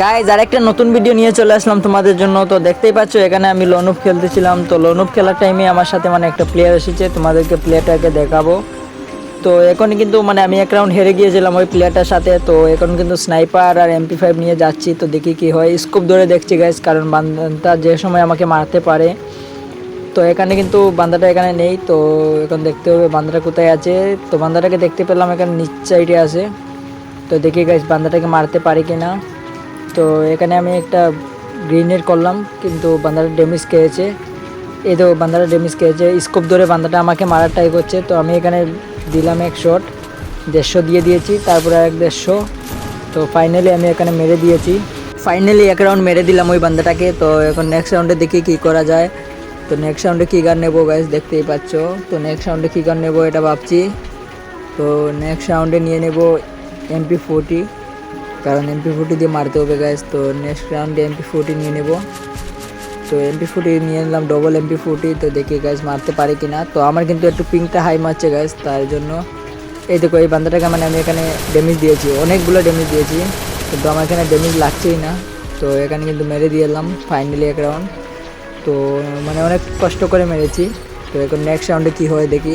Guys আর একটা নতুন video নিয়ে চলে আসলাম তোমাদের জন্য। তো দেখতেই পাচ্ছ, এখানে আমি লনুপ খেলতেছিলাম। তো লনুপ খেলার টাইমে আমার সাথে মানে একটা প্লেয়ার এসেছে, তোমাদেরকে প্লেয়ারটাকে দেখাবো। তো এখন কিন্তু মানে আমি এক রাউন্ড হেরে গিয়েছিলাম ওই প্লেয়ারটার সাথে। তো এখন কিন্তু স্নাইপার আর এমপি ফাইভ নিয়ে যাচ্ছি, তো দেখি কি হয়। স্কোপ ধরে দেখছি গাইজ কারণ বান্দাটা যে সময় আমাকে মারতে পারে। তো এখানে কিন্তু বান্দাটা এখানে নেই, তো এখন দেখতে হবে বান্দাটা কোথায় আছে। তো বান্দাটাকে দেখতে পেলাম, এখানে নিচ সাইডে আছে। তো দেখি গাইজ বান্দাটাকে মারতে পারি কি না তো এখানে আমি একটা গ্রিনেড করলাম, কিন্তু বান্দাটা ড্যামেজ খেয়েছে। এই তো বান্দাটা ড্যামেজ খেয়েছে। স্কোপ ধরে বান্দাটা আমাকে মারার ট্রাই করছে। তো আমি এখানে দিলাম এক শট দেড়শো দিয়ে দিয়েছি, তারপরে এক দেড়শো। তো ফাইনালি আমি এখানে মেরে দিয়েছি। ফাইনালি এক রাউন্ড মেরে দিলাম ওই বান্দাটাকে। তো এখন নেক্সট রাউন্ডে দেখি কী করা যায়। তো নেক্সট রাউন্ডে কী গান নেব গাইজ দেখতেই পাচ্ছ। তো নেক্সট রাউন্ডে কী গান নেব এটা ভাবছি। তো নেক্সট রাউন্ডে নিয়ে নেব এমপি ফোরটি কারণ এমপি ফোর্টি দিয়ে মারতে হবে গাইজ তো নেক্সট রাউন্ডে এমপি ফোর্টি নিয়ে নেব। তো এমপি ফোর্টি নিয়ে নিলাম ডবল এমপি ফোর্টি তো দেখি গাইজ মারতে পারি কি না তো আমার কিন্তু একটু পিঙ্কটা হাই মারছে গাইজ তার জন্য এই দেখো, এই বান্দাটাকে মানে আমি এখানে ড্যামেজ দিয়েছি, অনেকগুলো ড্যামেজ দিয়েছি। কিন্তু আমার এখানে ড্যামেজ লাগছেই না। তো এখানে কিন্তু মেরে দিয়ে এলাম ফাইনালি এক রাউন্ড তো মানে অনেক কষ্ট করে মেরেছি। তো এখন নেক্সট রাউন্ডে কী হয় দেখি।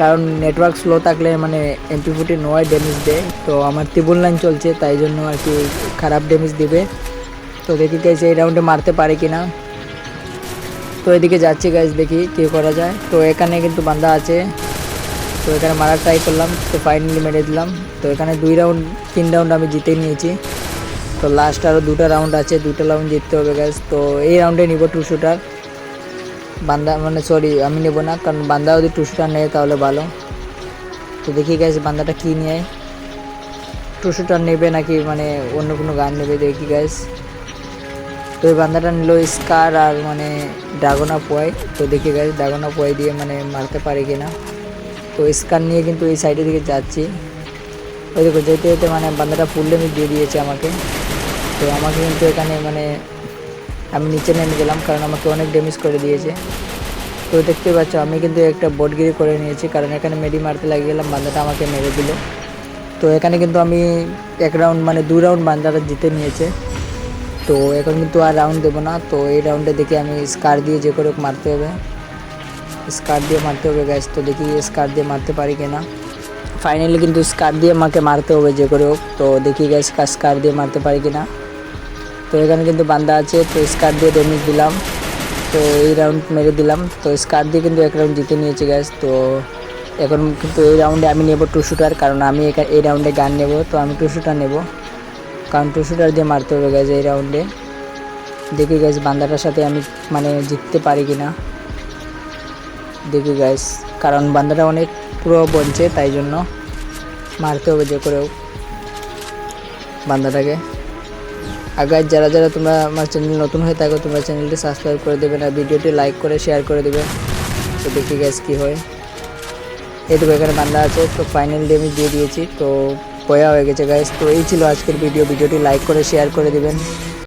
কারণ নেটওয়ার্ক স্লো থাকলে মানে এমপি ফুটি নয় ড্যামেজ দেয়। তো আমার ত্রিবুল লাইন চলছে, তাই জন্য আর কি খারাপ ড্যামেজ দিবে। তো দেখি গাইজ এই রাউন্ডে মারতে পারে কি না তো এদিকে যাচ্ছি গাইজ দেখি কী করা যায়। তো এখানে কিন্তু বান্দা আছে। তো এখানে মারার ট্রাই করলাম, তো ফাইনালি মেরে দিলাম। তো এখানে দুই রাউন্ড তিন রাউন্ড আমি জিতে নিয়েছি। তো লাস্ট আরও দুটো রাউন্ড আছে, দুটো রাউন্ড জিততে হবে গাইজ তো এই রাউন্ডে নিব টু শুটার বান্দা মানে সরি আমি নেব না, কারণ বান্দা যদি টু শুটার নেয় তাহলে ভালো। তো দেখি গাইজ বান্দাটা কী নিয়ে? টুসুটা নেবে নাকি মানে অন্য কোনো গান নেবে, দেখি গাইজ তো ওই বান্দাটা নিল স্কার আর মানে ড্রাগনা পয় তো দেখি গাইজ ড্রাগনা পয় দিয়ে মানে মারতে পারে কিনা। তো স্কার নিয়ে কিন্তু এই সাইডের দিকে যাচ্ছি। ওই দেখো, যেতে যেতে মানে বান্দাটা ফুল ডেমেজ দিয়ে দিয়েছে আমাকে। তো আমাকে কিন্তু এখানে মানে আমি নিচে নেমে গেলাম কারণ আমাকে অনেক ড্যামেজ করে দিয়েছে। তো দেখতে পাচ্ছ, আমি কিন্তু একটা বটগিরি করে নিয়েছি কারণ এখানে মেডি মারতে লাগিয়ে গেলাম, বান্দাটা আমাকে মেরে দিল। তো এখানে কিন্তু আমি এক রাউন্ড মানে দু রাউন্ড বান্দাটা জিতে নিয়েছে। তো এখন কিন্তু আর রাউন্ড দেবো না, তো এই রাউন্ডে দেখি আমি স্কার দিয়ে যে করে মারতে হবে। স্কার দিয়ে মারতে হবে গ্যাস তো দেখি স্কার দিয়ে মারতে পারি কিনা ফাইনালি কিন্তু স্কার দিয়ে আমাকে মারতে হবে যে করে হোক, তো দেখি গ্যাস স্কার দিয়ে মারতে পারি কিনা তো এখানে কিন্তু বান্দা আছে, তো স্কার দিয়ে ড্যামেজ দিলাম। তো এই রাউন্ড মেরে দিলাম। তো স্কার দিয়ে কিন্তু এক রাউন্ড জিতে নিয়েছি গ্যাস তো এখন কিন্তু এই রাউন্ডে আমি নেব টু শুটার কারণ আমি এই রাউন্ডে গান নেব। তো আমি টু শুটার নেব। কারণ টু শুটার দিয়ে মারতে হবে গ্যাস এই রাউন্ডে দেখি গ্যাস বান্দাটার সাথে আমি মানে জিততে পারি কি না দেখি গ্যাস কারণ বান্দাটা অনেক পুরো বনছে তাই জন্য মারতে হবে যে করেও বান্দাটাকে। Guys, যারা যারা তোমরা আমার চ্যানেল নতুন হয়ে থাকো তোমরা চ্যানেলটি সাবস্ক্রাইব করে দেবে আর ভিডিওটি লাইক করে শেয়ার করে দেবে। তো দেখি গ্যাস কী হয়। এটুকু এখানে বান্ধা আছে তো ফাইনাল আমি দিয়ে দিয়েছি তো পয়া হয়ে গেছে গাইস তো এই ছিল আজকের ভিডিও ভিডিওটি লাইক করে শেয়ার করে দেবেন।